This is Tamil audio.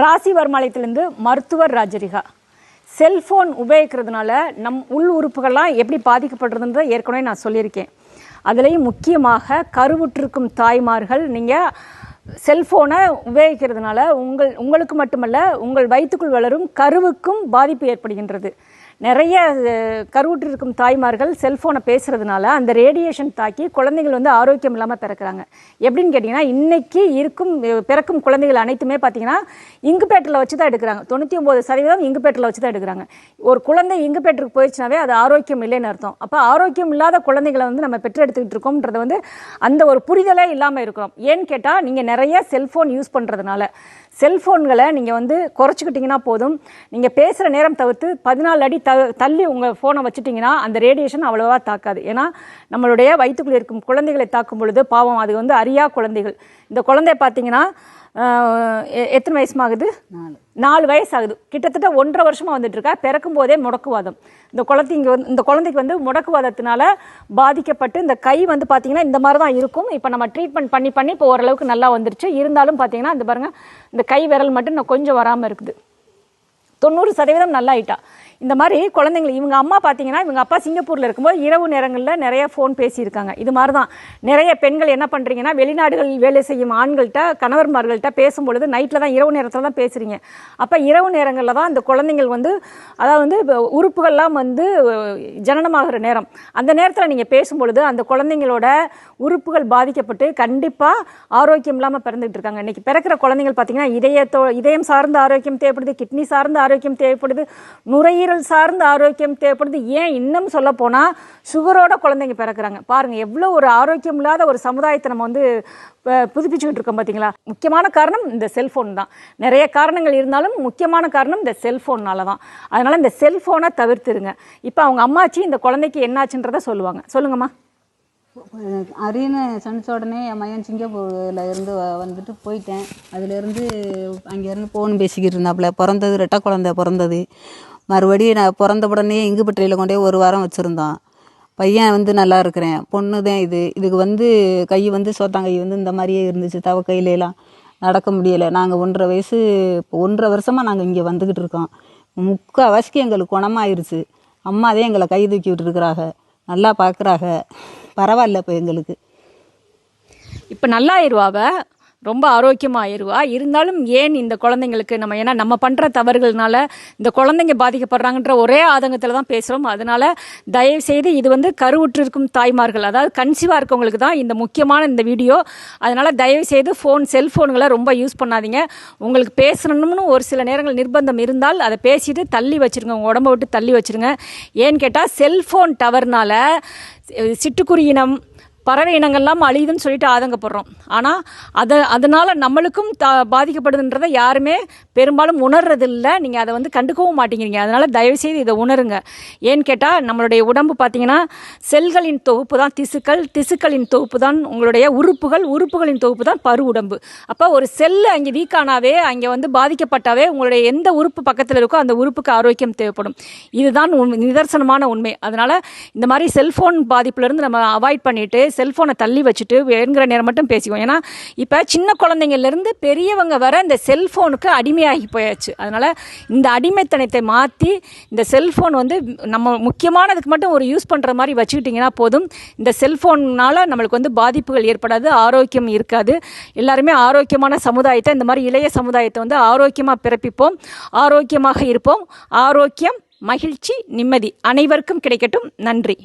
ராசி வர்மாலயத்திலேருந்து மருத்துவர் ராஜரிகா. செல்ஃபோன் உபயோகிக்கிறதுனால நம் உள் உறுப்புகள்லாம் எப்படி பாதிக்கப்படுறதுன்றதை ஏற்கனவே நான் சொல்லியிருக்கேன். அதுலேயும் முக்கியமாக கருவுற்றிருக்கும் தாய்மார்கள் நீங்கள் செல்ஃபோனை உபயோகிக்கிறதுனால உங்கள் உங்களுக்கு மட்டுமல்ல உங்கள் வயிற்றுக்குள் வளரும் கருவுக்கும் பாதிப்பு ஏற்படுகின்றது. நிறைய அஹ், கருவுற்றிருக்கும் தாய்மார்கள் செல்ஃபோனை பேசுகிறதுனால அந்த ரேடியேஷன் தாக்கி குழந்தைகள் வந்து ஆரோக்கியம் இல்லாமல் பிறக்கிறாங்க. எப்படின்னு கேட்டிங்கன்னா இன்றைக்கி இருக்கும் பிறக்கும் குழந்தைகள் அனைத்துமே பார்த்தீங்கன்னா இங்குபேட்டில் வச்சு தான் எடுக்கிறாங்க. தொண்ணூற்றி ஒம்பது சதவீதம் இங்குபேட்டில் வச்சு தான் எடுக்கிறாங்க. ஒரு குழந்தை இங்குபேட்டருக்கு போயிடுச்சுனாவே அது ஆரோக்கியம் இல்லைன்னு அர்த்தம். அப்போ ஆரோக்கியம் இல்லாத குழந்தைகளை வந்து நம்ம பெற்றெடுத்துக்கிட்டு இருக்கோம்ன்றது வந்து அந்த ஒரு புரிதலே இல்லாமல் இருக்கிறோம். ஏன்னு கேட்டால் நீங்கள் நிறைய செல்ஃபோன் யூஸ் பண்ணுறதுனால செல்ஃபோன்களை நீங்கள் வந்து குறைச்சிக்கிட்டிங்கன்னா போதும். நீங்கள் பேசுகிற நேரம் தவிர்த்து பதினாலு அடி த தள்ளி உங்கள் ஃபோனை வச்சுட்டிங்கன்னா அந்த ரேடியேஷன் அவ்வளோவா தாக்காது. ஏன்னா நம்மளுடைய வயிற்றுக்குள்ள இருக்கும் குழந்தைகளை தாக்கும் பொழுது பாவம் அது வந்து அறியா குழந்தைகள். இந்த குழந்தை பார்த்தீங்கன்னா எத்தனை வயசுமாகுது? நாலு. நாலு வயசு ஆகுது கிட்டத்தட்ட ஒன்றரை வருஷமா வந்துட்டு இருக்கா. பிறக்கும் போதே முடக்குவாதம். இந்த குழந்தைங்க வந்து இந்த குழந்தைக்கு வந்து முடக்குவாதத்தினால பாதிக்கப்பட்டு இந்த கை வந்து பார்த்தீங்கன்னா இந்த மாதிரி தான் இருக்கும். இப்போ நம்ம ட்ரீட்மெண்ட் பண்ணி பண்ணி இப்போ ஓரளவுக்கு நல்லா வந்துருச்சு. இருந்தாலும் பார்த்தீங்கன்னா இந்த பாருங்க இந்த கை விரல் மட்டும் இன்னும் கொஞ்சம் வராமல் இருக்குது. தொண்ணூறு சதவீதம் நல்லா ஆயிட்டா இந்த மாதிரி குழந்தைங்களை இவங்க அம்மா பார்த்தீங்கன்னா இவங்க அப்பா சிங்கப்பூரில் இருக்கும்போது இரவு நேரங்களில் நிறைய ஃபோன் பேசியிருக்காங்க. இது மாதிரி தான் நிறைய பெண்கள் என்ன பண்ணுறீங்கன்னா வெளிநாடுகளில் வேலை செய்யும் ஆண்கள்கிட்ட கணவர்மார்கள்ட்ட பேசும்பொழுது நைட்டில் தான் இரவு நேரத்தில் தான் பேசுகிறீங்க அப்போ இரவு நேரங்களில் தான் அந்த குழந்தைங்கள் வந்து அதாவது வந்து உறுப்புகள்லாம் வந்து ஜனனமாகிற நேரம். அந்த நேரத்தில் நீங்கள் பேசும்பொழுது அந்த குழந்தைங்களோட உறுப்புகள் பாதிக்கப்பட்டு கண்டிப்பாக ஆரோக்கியம் இல்லாமல் பிறந்துகிட்டு இருக்காங்க. இன்றைக்கி பிறக்கிற குழந்தைகள் பார்த்தீங்கன்னா இதயத்தோ இதயம் சார்ந்த ஆரோக்கியம் தேவைப்படுது கிட்னி சார்ந்த ஆரோக்கியம் தேவைப்படுது நுரையீரல் சார்ந்த ஆரோக்கியம் தேவைப்படுது. ஏன் இன்னும் சொல்ல போனால் சுகரோட குழந்தைங்க பிறக்கிறாங்க. பாருங்கள் எவ்வளோ ஒரு ஆரோக்கியம் இல்லாத ஒரு சமுதாயத்தை நம்ம வந்து புதுப்பிச்சுக்கிட்டு இருக்கோம் பார்த்தீங்களா முக்கியமான காரணம் இந்த செல்ஃபோன் தான். நிறைய காரணங்கள் இருந்தாலும் முக்கியமான காரணம் இந்த செல்ஃபோன்னால தான். அதனால் இந்த செல்ஃபோனை தவிர்த்துருங்க. இப்போ அவங்க அம்மாச்சி இந்த குழந்தைக்கு என்னாச்சுன்றதை சொல்லுவாங்க. சொல்லுங்கம்மா. அரின்னு சனிச்ச உடனே என் மகன் சிங்கப்பூரில் இருந்து வ- வந்துட்டு போயிட்டேன். அதுலேருந்து அங்கேருந்து ஃபோன் பேசிக்கிட்டு இருந்தாப்புல. பிறந்தது ரெட்டை குழந்தை பிறந்தது. மறுபடியும் நான் பிறந்த உடனே இங்கு இங்குப்பட்டியில் கொண்டே ஒரு வாரம் வச்சுருந்தோம் பையன் வந்து நல்லா இருக்கிறேன். பொண்ணு தான் இது. இதுக்கு வந்து கை வந்து சோத்தாங்கை. வந்து இந்த மாதிரியே இருந்துச்சு. தவ கையிலலாம் நடக்க முடியலை. நாங்கள் ஒன்றரை வயசு இப்போ ஒன்றரை வருஷமாக நாங்கள் இங்கே வந்துக்கிட்டு இருக்கோம். முக்கால்வாசிக்கு எங்களுக்கு குணமாயிருச்சு. அம்மா தான் எங்களை கை தூக்கி விட்டுருக்குறாங்க நல்லா பார்க்குறாங்க பரவாயில்ல இப்போ எங்களுக்கு. இப்போ நல்லா ஆயிடுவாவ ரொம்ப ஆரோக்கியமாயிருவா இருந்தாலும் ஏன் இந்த குழந்தைங்களுக்கு நம்ம ஏன்னா நம்ம பண்ணுற தவறுகள்னால இந்த குழந்தைங்க பாதிக்கப்படுறாங்கன்ற ஒரே ஆதங்கத்தில் தான் பேசுகிறோம் அதனால தயவு செய்து இது வந்து கருவுற்று இருக்கும் தாய்மார்கள் அதாவது கன்சீவாக இருக்கவங்களுக்கு தான் இந்த முக்கியமான இந்த வீடியோ. அதனால தயவு செய்து ஃபோன் செல்ஃபோன்களை ரொம்ப யூஸ் பண்ணாதீங்க. உங்களுக்கு பேசணும்னு ஒரு சில நேரங்கள் நிர்பந்தம் இருந்தால் அதை பேசிட்டு தள்ளி வச்சிருங்க. உங்கள் உடம்ப விட்டு தள்ளி வச்சிருங்க. ஏன்னு கேட்டால் செல்ஃபோன் டவர்னால சிட்டுக்குருவி இனம் பறவை இனங்கள்லாம் அழியுதுன்னு சொல்லிட்டு ஆதங்கப்படுறோம். ஆனால் அதை அதனால் நம்மளுக்கும் த பாதிக்கப்படுதுன்றதை யாருமே பெரும்பாலும் உணர்றதில்லை. நீங்கள் அதை வந்து கண்டுக்கவும் மாட்டேங்கிறீங்க. அதனால் தயவுசெய்து இதை உணருங்க. ஏன்னு கேட்டால் நம்மளுடைய உடம்பு பார்த்திங்கன்னா செல்களின் தொகுப்பு தான் திசுக்கள். திசுக்களின் தொகுப்பு தான் உங்களுடைய உறுப்புகள். உறுப்புகளின் தொகுப்பு தான் பரு உடம்பு. அப்போ ஒரு செல்லு அங்கே வீக்கானாவே அங்கே வந்து பாதிக்கப்பட்டாவே உங்களுடைய எந்த உறுப்பு பக்கத்தில் இருக்கோ அந்த உறுப்புக்கு ஆரோக்கியம் தேவைப்படும். இதுதான் நிதர்சனமான உண்மை. அதனால் இந்த மாதிரி செல்ஃபோன் பாதிப்புலேருந்து நம்ம அவாய்ட் பண்ணிவிட்டு செல்ஃபோனை தள்ளி வச்சுட்டு வேணுங்கிற நேரம் மட்டும் பேசிக்குவோம். ஏன்னா இப்போ சின்ன குழந்தைங்கள்லேருந்து பெரியவங்க வர இந்த செல்ஃபோனுக்கு அடிமையாகி போயாச்சு. அதனால் இந்த அடிமைத்தனத்தை மாற்றி இந்த செல்ஃபோன் வந்து நம்ம முக்கியமானதுக்கு மட்டும் ஒரு யூஸ் பண்ணுற மாதிரி வச்சுக்கிட்டிங்கன்னா போதும். இந்த செல்ஃபோன்னால் நம்மளுக்கு வந்து பாதிப்புகள் ஏற்படாது ஆரோக்கியம் இருக்காது. எல்லாருமே ஆரோக்கியமான சமுதாயத்தை இந்த மாதிரி இளைய சமுதாயத்தை வந்து ஆரோக்கியமாக பிறப்பிப்போம் ஆரோக்கியமாக இருப்போம். ஆரோக்கியம் மகிழ்ச்சி நிம்மதி அனைவருக்கும் கிடைக்கட்டும். நன்றி.